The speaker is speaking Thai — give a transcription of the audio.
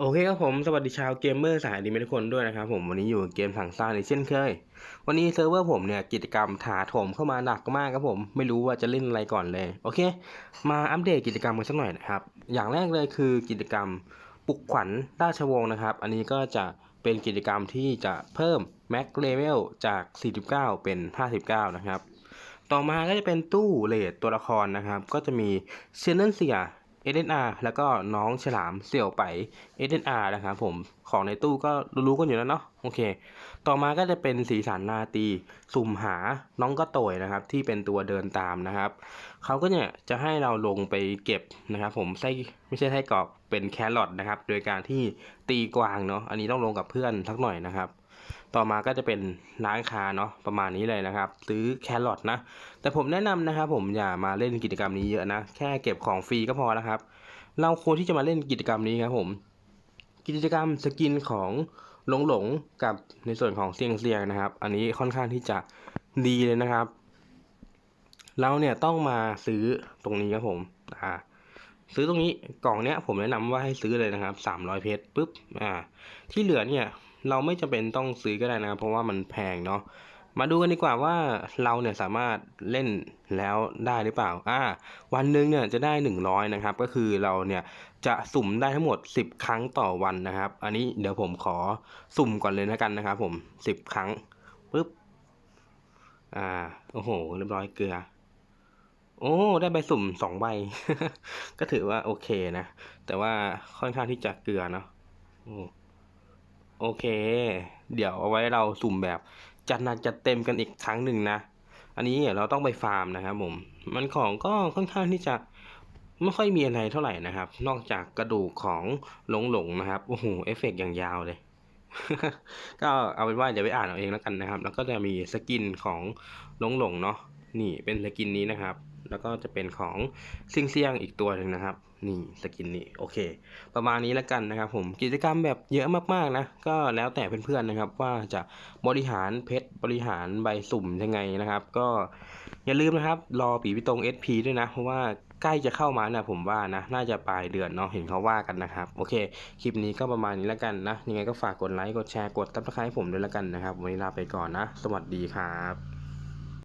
โอเคครับผมสวัสดีชาวเกมเมอร์สายอนิเมทุกคนด้วยนะครับผมวันนี้อยู่กับเกมถังซ่านเช่นเคย วันนี้เซิร์ฟเวอร์ผมเนี่ยกิจกรรมถาโถมเข้ามาหนักมากครับผมไม่รู้ว่าจะเล่นอะไรก่อนเลยโอเค มาอัปเดตกิจกรรมกันสักหน่อยนะครับอย่างแรกเลยคือกิจกรรมปลุกขวัญราชวงศ์นะครับ อันนี้ก็จะเป็นกิจกรรมที่จะเพิ่มแม็กเลเวลจาก 49 เป็น 59 นะครับ ต่อมาก็จะเป็นตู้เลดตัวละครนะครับ ก็จะมีเชนเนนเซีย SNR แล้วก็น้องฉลามเสี่ยวไป SNR นะครับผมของในตู้ก็รู้ๆกันอยู่แล้วเนาะโอเค ต่อมาก็จะเป็นสีสันนาตีสุ่มหาน้องก็โตยนะครับ ที่เป็นตัวเดินตามนะครับเขาก็เนี่ยจะให้เราลงไปเก็บนะครับ ผมไส้ไม่ใช่ไส้กรอกเป็นแครอทนะครับ โดยการที่ตีกวางเนาะอันนี้ต้องลงกับเพื่อนสักหน่อยนะครับ ต่อมาก็จะเป็นร้านค้าเนาะประมาณนี้เลยนะครับ ซื้อแครอทนะ แต่ผมแนะนำนะครับผมอย่ามาเล่นกิจกรรมนี้เยอะนะ แค่เก็บของฟรีก็พอแล้วครับ เราควรที่จะมาเล่นกิจกรรมนี้ครับผม กิจกรรมสกินของหลงหลงกับในส่วนของเซียงเซียงนะครับ อันนี้ค่อนข้างที่จะดีเลยนะครับ เราเนี่ยต้องมาซื้อตรงนี้ครับผมอ่าซื้อตรงนี้กล่องเนี้ยผมแนะนำว่าให้ซื้อเลยนะครับสามร้อยเพชรปุ๊บอ่าที่เหลือเนี่ย เราไม่จำเป็นต้องซื้อก็ได้นะครับเพราะว่ามันแพงเนาะมาดูกันดีกว่าว่าเราเนี่ยสามารถเล่นแล้วได้หรือเปล่าอ่าวันหนึ่งเนี่ยจะได้ 100 นะครับ ก็คือเราเนี่ยจะสุ่มได้ทั้งหมด 10 ครั้งต่อวันนะครับ อันนี้เดี๋ยวผมขอสุ่มก่อนเลยนะกันนะครับ ผม 10 ครั้งปุ๊บอ่าโอ้โห เรียบร้อยเกลือ โอ้ได้ใบสุ่มสองใบ ก็ถือว่าโอเคนะ แต่ว่าค่อนข้างที่จะเกลือเนาะ โอเค เดี๋ยวเอาไว้เราสุ่มแบบจัดหนักจัดเต็มกันอีกครั้งหนึ่งนะ อันนี้เราต้องไปฟาร์มนะครับผม มันของก็ค่อนข้างที่จะไม่ค่อยมีอะไรเท่าไหร่นะครับ นอกจากกระดูกของหลงหลงนะครับ โอ้โห เอฟเฟกต์อย่างยาวเลย ก็เอาเป็นว่าเดี๋ยวไปอ่านเอาเองแล้วกันนะครับ แล้วก็จะมีสกินของหลงหลงเนาะ นี่เป็นสกินนี้นะครับ แล้วก็จะเป็นของเซียงเซียงๆอีกตัวหนึ่งนะครับ นี่สกินนี้โอเค ประมาณนี้แล้วกันนะครับผมกิจกรรมแบบเยอะมากๆนะ ก็แล้วแต่เพื่อนๆนะครับ ว่าจะบริหารเพชรบริหารใบสุ่มยังไงนะครับ ก็อย่าลืมนะครับรอปีพิตรง SP ด้วยนะ เพราะว่าใกล้จะเข้ามานะผมว่านะ น่าจะปลายเดือนเนาะเห็นเขาว่ากันนะครับ โอเค คลิปนี้ก็ประมาณนี้แล้วกันนะ ยังไงก็ฝากกดไลค์กดแชร์กดซับสไครต์ผมด้วยแล้วกันนะครับ วันนี้ลาไปก่อนนะ สวัสดีครับ